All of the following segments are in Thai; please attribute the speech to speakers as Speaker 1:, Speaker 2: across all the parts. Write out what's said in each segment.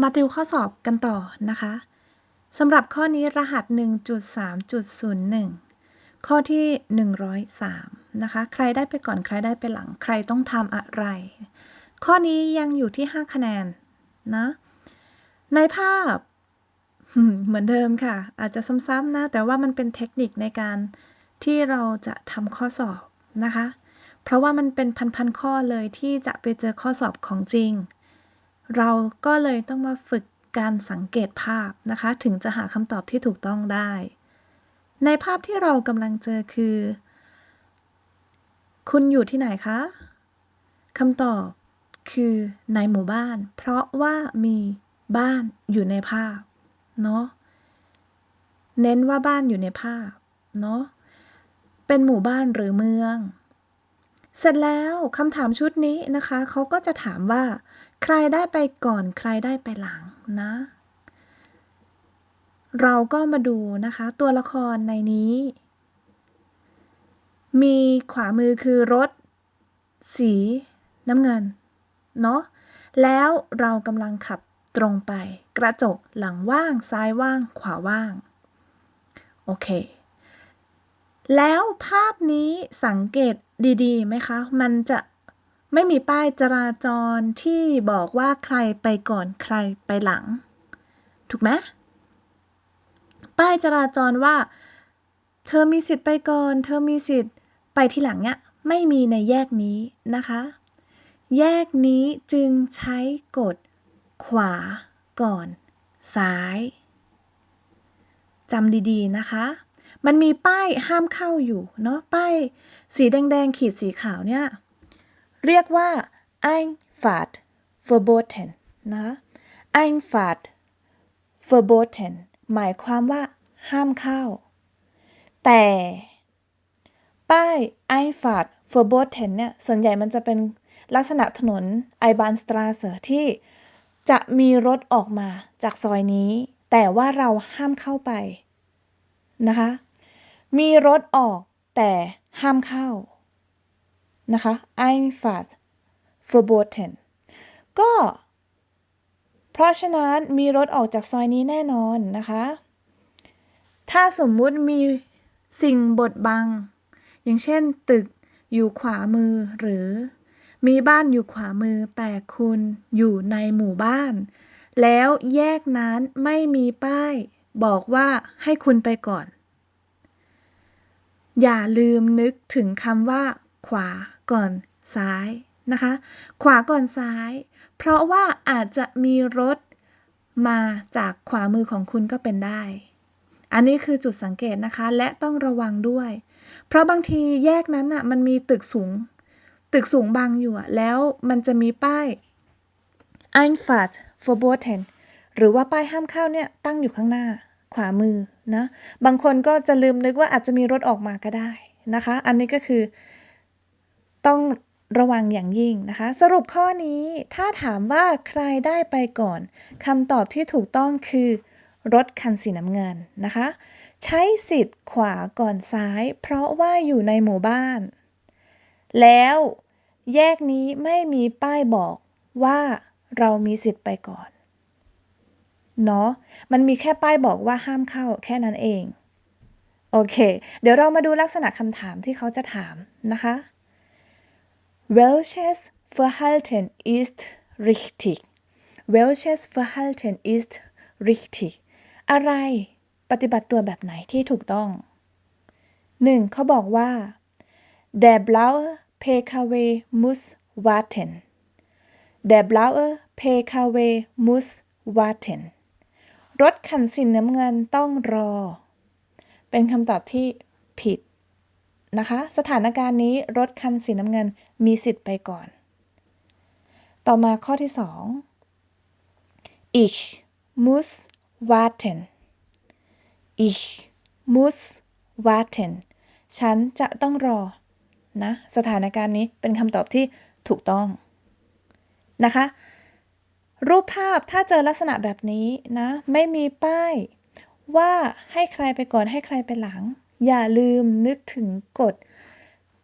Speaker 1: มาติวข้อสอบกันต่อนะคะสำหรับข้อนี้รหัส 1.3.01 ข้อที่ 103 นะคะ ใครได้ไปก่อนใครได้ไปหลัง ใครต้องทำอะไร ข้อนี้ยังอยู่ที่ 5 คะแนนนะ ในภาพเหมือนเดิมค่ะ อาจจะซ้ำๆนะ แต่ว่ามันเป็นเทคนิคในการที่เราจะทำข้อสอบนะคะ เพราะว่ามันเป็นพันๆข้อเลยที่จะไปเจอข้อสอบของจริง เราก็เลยต้องมาฝึกการสังเกตภาพนะคะ ถึงจะหาคำตอบที่ถูกต้องได้ ในภาพที่เรากำลังเจอคือ คุณอยู่ที่ไหนคะคำตอบคือในหมู่บ้าน เพราะว่ามีบ้านอยู่ในภาพเนาะเน้นว่าบ้านอยู่ในภาพเนาะเป็นหมู่บ้านหรือเมือง เสร็จแล้วคำถามชุดนี้นะคะเขาก็จะถามว่า ใครได้ไปก่อนใครได้ไปหลังนะ เราก็มาดูนะคะ ตัวละครในนี้ มีขวามือคือรถ สีน้ำเงิน เนาะแล้วเรากำลังขับตรงไป กระจกหลังว่างซ้ายว่าง ขวาว่าง โอเค แล้วภาพนี้สังเกตดีๆไหมคะ มันจะไม่มีป้ายจราจรที่บอกว่าใครไปก่อนใครไปหลัง ถูกไหมป้ายจราจรว่า เธอมีสิทธิ์ไปก่อน เธอมีสิทธิ์ไปที่หลังเนี่ยไม่มีในแยกนี้นะคะ แยกนี้จึงใช้กดขวาก่อน ซ้ายจำดีๆนะคะ มันมีป้ายห้ามเข้าอยู่เนาะป้ายสีแดงๆขีดสีขาวเนี่ย เรียกว่า Einfahrt verboten นะ Einfahrt verboten หมายความว่าห้ามเข้า แต่ป้าย Einfahrt verboten เนี่ย ส่วนใหญ่มันจะเป็นลักษณะถนน i b a n s t r a s e ที่จะมีรถออกมาจากซอยนี้ แต่ว่าเราห้ามเข้าไปนะคะ มีรถออกแต่ห้ามเข้านะคะ Einfahrt verboten ก็ เพราะฉะนั้นมีรถออกจากซอยนี้แน่นอนนะคะ ถ้าสมมุติมีสิ่งบดบัง อย่างเช่นตึกอยู่ขวามือหรือ มีบ้านอยู่ขวามือแต่คุณอยู่ในหมู่บ้าน แล้วแยกนั้นไม่มีป้าย บอกว่าให้คุณไปก่อน อย่าลืมนึกถึงคำว่า ขวาก่อนซ้ายนะคะ ขวาก่อนซ้าย เพราะว่าอาจจะมีรถมาจากขวามือของคุณก็เป็นได้ อันนี้คือจุดสังเกตนะคะ และต้องระวังด้วย เพราะบางทีแยกนั้นอะมันมีตึกสูง ตึกสูงบังอยู่อะแล้วมันจะมีป้าย Einfahrt verboten หรือว่าป้ายห้ามเข้าเนี่ยตั้งอยู่ข้างหน้า ขวามือนะบางคนก็จะลืมนึกว่าอาจจะมีรถออกมาก็ได้นะคะ อันนี้ก็คือต้องระวังอย่างยิ่งนะคะ สรุปข้อนี้ถ้าถามว่าใครได้ไปก่อนคำตอบที่ถูกต้องคือ รถคันสีน้ำเงินนะคะ ใช้สิทธิ์ขวาก่อนซ้าย เพราะว่าอยู่ในหมู่บ้าน แล้วแยกนี้ไม่มีป้ายบอกว่าเรามีสิทธิ์ไปก่อน เนาะมันมีแค่ป้ายบอกว่าห้ามเข้าแค่นั้นเอง โอเค เดี๋ยวเรามาดูลักษณะคำถามที่เขาจะถามนะคะ Welches Verhalten ist richtig Welches Verhalten ist richtig อะไรปฏิบัติตัวแบบไหนที่ถูกต้อง 1. เขาบอกว่า Der blaue PKW muss warten Der blaue PKW muss warten รถคันสีน้ำเงินต้องรอ เป็นคำตอบที่ผิดนะคะ สถานการณ์นี้รถคันสีน้ำเงินมีสิทธิ์ไปก่อน ต่อมาข้อที่ 2 ich muss warten ich muss warten ฉันจะต้องรอ นะ สถานการณ์นี้เป็นคำตอบที่ถูกต้องนะคะ รูปภาพถ้าเจอลักษณะแบบนี้นะ ไม่มีป้าย ว่าให้ใครไปก่อนให้ใครไปหลัง อย่าลืมนึกถึงกฎ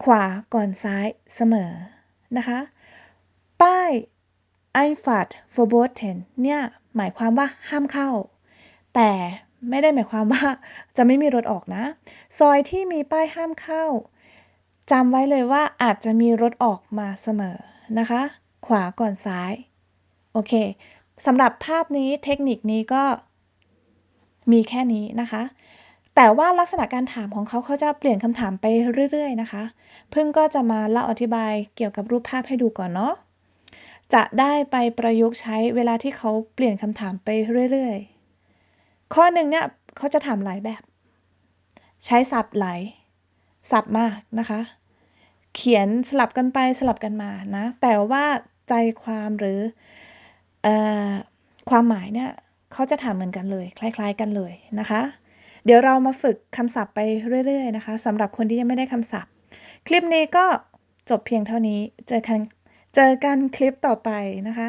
Speaker 1: ขวาก่อนซ้ายเสมอนะคะ ป้าย Einfahrt verboten เนี่ยหมายความว่าห้ามเข้า แต่ไม่ได้หมายความว่าจะไม่มีรถออกนะ ซอยที่มีป้ายห้ามเข้าจำไว้เลยว่าอาจจะมีรถออกมาเสมอนะคะ ขวาก่อนซ้าย โอเคสำหรับภาพนี้เทคนิคนี้ก็มีแค่นี้นะคะ แต่ว่าลักษณะการถามของเขาเขาจะเปลี่ยนคำถามไปเรื่อยๆนะคะ พึ่งก็จะมาเล่าอธิบายเกี่ยวกับรูปภาพให้ดูก่อนเนาะจะได้ไปประยุกต์ใช้เวลาที่เขาเปลี่ยนคำถามไปเรื่อยๆ ข้อหนึ่งเนี่ยเขาจะถามหลายแบบ ใช้ศัพท์หลายศัพท์มากนะคะ เขียนสลับกันไปสลับกันมานะ แต่ว่าใจความหรือเออ ความหมายเนี่ยเขาจะถามเหมือนกันเลย คล้าย ๆ กันเลยนะคะ เดี๋ยวเรามาฝึกคำศัพท์ไปเรื่อย ๆ นะคะสำหรับคนที่ยังไม่ได้คำศัพท์ คลิปนี้ก็จบเพียงเท่านี้ เจอกันเจอกันคลิปต่อไปนะคะ